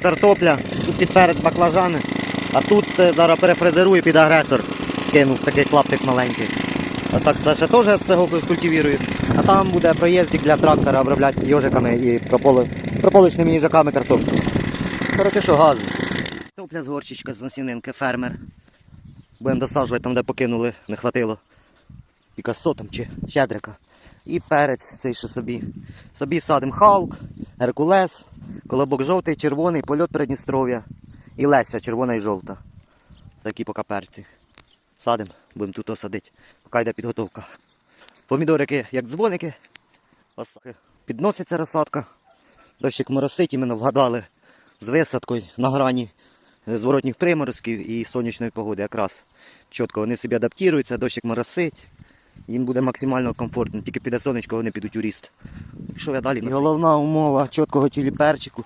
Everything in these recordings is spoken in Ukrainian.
картопля, тут під перець баклажани, а тут е, зараз перефрезерую під агресор. Кинув такий клаптик маленький. А так це ще теж з цього культивірую. А там буде проїздик для трактора обробляти йожиками і прополи... прополичними їжаками картоплю. Коротше, що газу. Картопля з горчичка з насінинки, фермер. Будемо досаджувати там, де покинули, не хватило. Пікасо там чи щедрика. І перець цей, що собі. Собі садим Халк, Геркулес, колобок жовтий, червоний, польот Придністров'я і Леся, червона і жовта. Такі поки перці. Садим, будемо тут осадити, поки йде підготовка. Помідорики, як дзвоники, підноситься розсадка. Дощик моросить, іменно вгадали з висадкою на грані зворотніх приморозків і сонячної погоди. Якраз чітко вони собі адаптуються, дощик моросить. Їм буде максимально комфортно, тільки піде сонечко, вони підуть у ріст. Що я далі? І головна умова чіткого чилі перчику.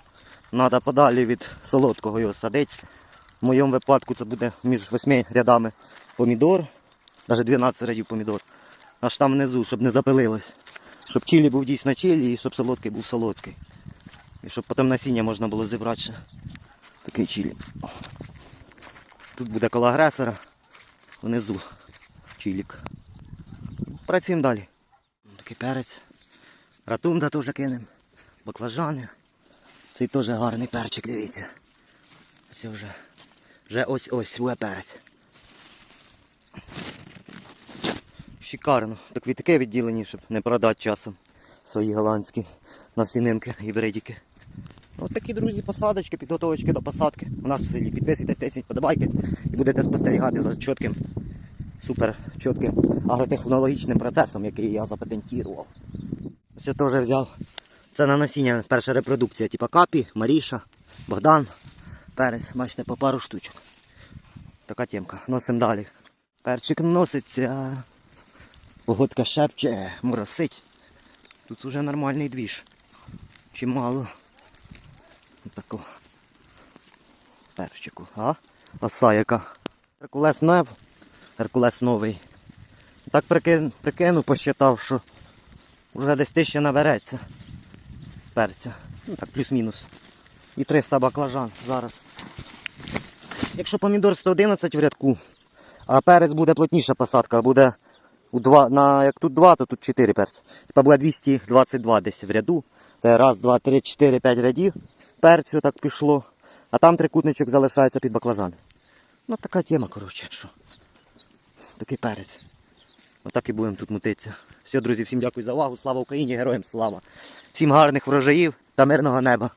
Треба подалі від солодкого його садити. В моєму випадку це буде між восьми рядами помідор, навіть 12 рядів помідор. Аж там внизу, щоб не запилилось. Щоб чилі був дійсно чилі і щоб солодкий був солодкий. І щоб потім насіння можна було зібрати ще. Такий чилі. Тут буде коло агресора. Внизу чилік. Працюємо далі. Такий перець. Ратунда теж кинемо. Баклажани. Цей теж гарний перчик, дивіться. Ось вже. Вже ось ось буде перець. Шикарно. Так таке відділені, щоб не продати часом свої голландські навсінинки гібридики. Ось такі, друзі, посадочки, підготовочки до посадки. У нас в селі підписуйтесь, тисніть подобайки і будете спостерігати за чітким, супер чітким агротехнологічним процесом, який я запатентував. Ось я теж взяв. Це на насіння перша репродукція, типа Капі, Маріша, Богдан, Перець, бачите, по пару штучок. Така темка. Носимо далі. Перчик носиться. Погодка шепче, моросить. Тут уже нормальний двіж. Чимало. Тако. Перчику, а? Оса яка. Геркулес нев, Геркулес новий. Так прикин, прикинув, посчитав, що вже десь тисяча набереться. Перця. Ну так, плюс-мінус. І 300 баклажан зараз. Якщо помідор 111 в рядку, а перець буде плотніша посадка, буде у два, на, як тут 2, то тут 4 перці. Типа буде 222 десь в ряду. Це раз, два, три, чотири, п'ять рядів. Перцю так пішло. А там трикутничок залишається під баклажан. Ну така тема, коротше, що. Такий перець. Отак і будемо тут мутитися. Все, друзі, всім дякую за увагу. Слава Україні, героям слава. Всім гарних врожаїв та мирного неба.